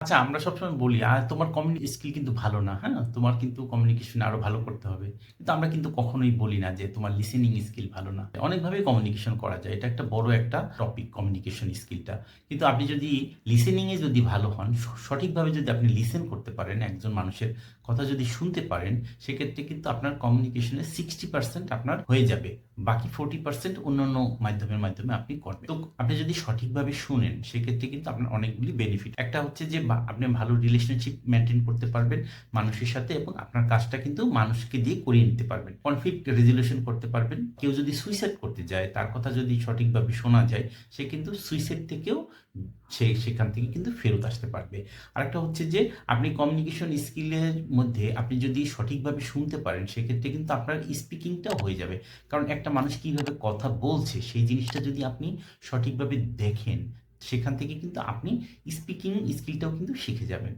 আচ্ছা আমরা সবসময় বলি আর তোমার কমিউনি স্কিল কিন্তু ভালো না, হ্যাঁ? তোমার কিন্তু কমিউনিকেশন আরও ভালো করতে হবে। কিন্তু আমরা কিন্তু কখনোই বলি না যে তোমার লিসেনিং স্কিল ভালো না। অনেকভাবেই কমিউনিকেশন করা যায়। এটা একটা বড় একটা টপিক কমিউনিকেশন স্কিলটা। কিন্তু আপনি যদি লিসেনিং এ যদি ভালো হন, সঠিকভাবে যদি আপনি লিসেন করতে পারেন, একজন মানুষের কথা যদি শুনতে পারেন, সেক্ষেত্রে কিন্তু আপনার কমিউনিকেশনের 60% আপনার হয়ে যাবে। বাকি 40% অন্যান্য মাধ্যমের মাধ্যমে আপনি করবেন। তো আপনি যদি সঠিকভাবে শুনেন, সেক্ষেত্রে কিন্তু আপনার অনেকগুলি বেনিফিট। একটা হচ্ছে যে বা আপনি ভালো রিলেশনশিপ মেনটেন করতে পারবেন মানুষের সাথে এবং আপনার কাজটা কিন্তু মানুষকে দিয়ে করিয়ে নিতে পারবেন। কনফ্লিক্ট রেজোলিউশন করতে পারবেন। কেউ যদি সুইসাইড করতে যায়, তার কথা যদি সঠিকভাবে শোনা যায়, সে কিন্তু সুইসাইড থেকেও সে সেখান থেকে কিন্তু ফেরত আসতে পারবে। আরেকটা হচ্ছে যে আপনি কমিউনিকেশন স্কিলের মধ্যে আপনি যদি সঠিকভাবে শুনতে পারেন, সেক্ষেত্রে কিন্তু আপনার স্পিকিংটাও হয়ে যাবে। কারণ একটা মানুষ কীভাবে কথা বলছে, সেই জিনিসটা যদি আপনি সঠিকভাবে দেখেন, সেখান থেকে কিন্তু আপনি স্পিকিং স্কিলটাও কিন্তু শিখে যাবেন।